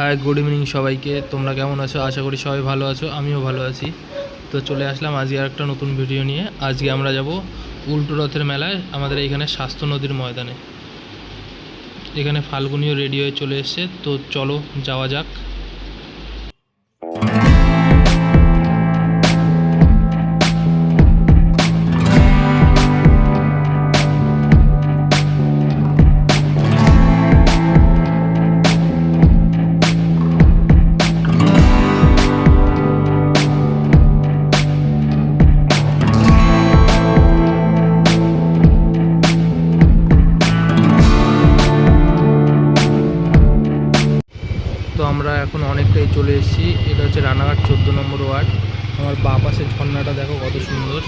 Hi good evening সবাইকে। তোমরা কেমন আছো? আশা করি সবাই ভালো আছো। আমিও ভালো আছি। তো চলে আসলাম আজকে আর একটা নতুন ভিডিও নিয়ে। আজকে আমরা যাব উল্টো রথের মেলায় আমাদের এখানে স্বাস্থ্য নদীর ময়দানে। এখানে ফাল্গুনীয় রেডি হয়ে চলে এসছে। তো চলো যাওয়া যাক। এখন অনেকটাই চলে এসেছি। এটা হচ্ছে রানাঘাট চোদ্দ নম্বর ওয়ার্ড। আমার বা পাশের ঝর্ণাটা দেখো কত সুন্দর।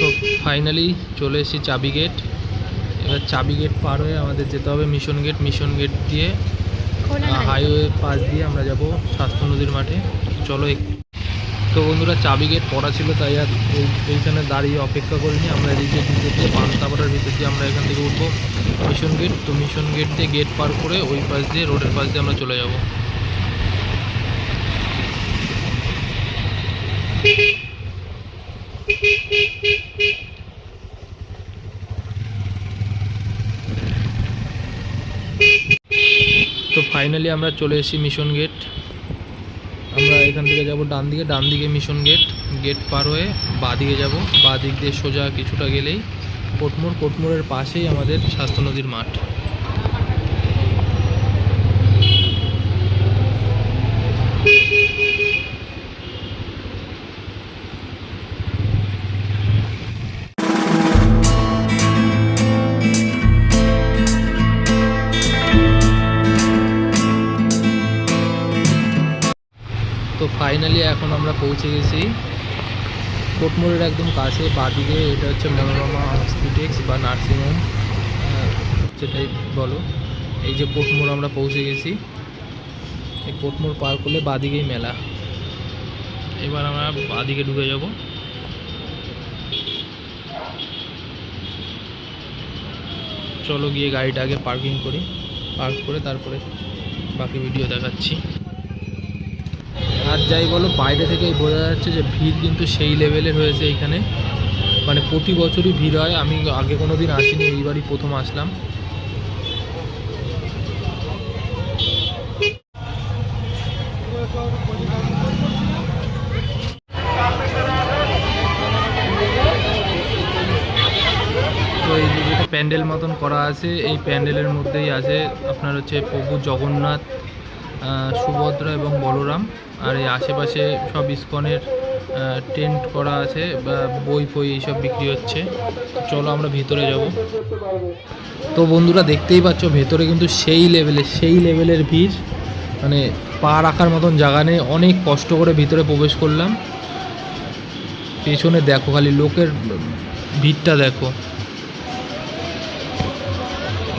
তো ফাইনালি চলে এসেছি চাবি গেট এবার চাবি গেট পার হয়ে আমাদের যেতে হবে মিশন গেট মিশন গেট দিয়ে হাইওয়ে? পাশ দিয়ে আমরা যাব স্বাস্থ্য নদীর মাঠে। চলো তো বন্ধুরা, চাবি গেট পড়া ছিল, তাই আর এই- এইখানে দাঁড়িয়ে অপেক্ষা করিনি। আমরা এদিকে ভিতর দিয়ে পান্তাপাড়ার ভিতর দিয়ে আমরা এখান থেকে উঠবো মিশন গেট তো মিশন গেট দিয়ে গেট পার করে ওই পাশ দিয়ে, রোডের পাশ দিয়ে আমরা চলে যাব। তো ফাইনালি আমরা চলে এসেছি মিশন গেট আমরা এখান থেকে যাব ডান দিকে ডান দিকে মিশন গেট গেট পার হয়ে বা দিকে যাব। বা দিক দিয়ে সোজা কিছুটা গেলেই কোটমোর কোটমোরের পাশেই আমাদের স্বাস্থ্য নদীর মাঠ। ফাইনালি এখন আমরা পৌঁছে গেছি। কোটমোড়ের একদম কাছে, বাদিকে, এটা হচ্ছে মনোরমা হসপিটেক্স বা নার্সিংহোম যেটাই বলো। এই যে কোটমোড় আমরা পৌঁছে গেছি, এই কোটমোড় পার করলে বাদিকেই মেলা। এবার আমরা বাদিকে ঢুকে যাব। চলো গিয়ে গাড়িটা আগে পার্কিং করি। পার্ক করে তারপরে বাকি ভিডিও দেখাচ্ছি। যাই বলো, বাইরে থেকেই বোঝা যাচ্ছে যে ভিড় কিন্তু সেই লেভেলের হয়েছে এখানে। মানে প্রতি বছরই ভিড় হয়। আমি আগে কোনো দিন আসিনি এইবারই প্রথম আসলাম। তো এই প্যান্ডেল মতন করা আছে, এই প্যান্ডেলের মধ্যেই আছে আপনার হচ্ছে প্রভু জগন্নাথ সুভদ্রা এবং বলরাম। আর এই আশেপাশে সব ইস্কনের টেন্ট করা আছে বা বই ফই এইসব বিক্রি হচ্ছে। চলো আমরা ভিতরে যাব। তো বন্ধুরা দেখতেই পাচ্ছ, ভেতরে কিন্তু সেই লেভেলের সেই লেভেলের ভিড়। মানে পা রাখার মতন জায়গা নেই। অনেক কষ্ট করে ভিতরে প্রবেশ করলাম। পেছনে দেখো খালি লোকের ভিড়টা দেখো।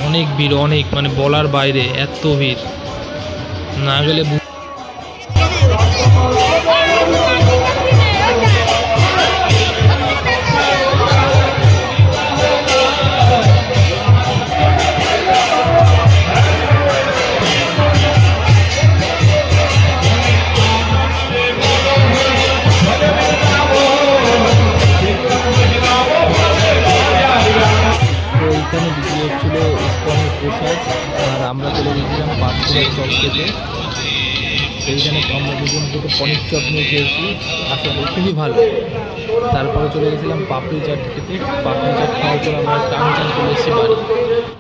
অনেক ভিড়, অনেক মানে বলার বাইরে এত ভিড়। না গেলে এইখানে বিক্রি প্রসাদ আর আমরা চলে গেছিলাম পাঁচপুরা চপ থেকে। সেইখানে আমরা দুজন দুটো পনির চপ নিয়ে খেয়েছি আশা করি খুবই ভালো। তারপরে চলে গেছিলাম পাপড়ি চাট খেতে। পাপড়ি চাট খাওয়ার পর আমরা টান টান চলে এসেছি বাড়ি।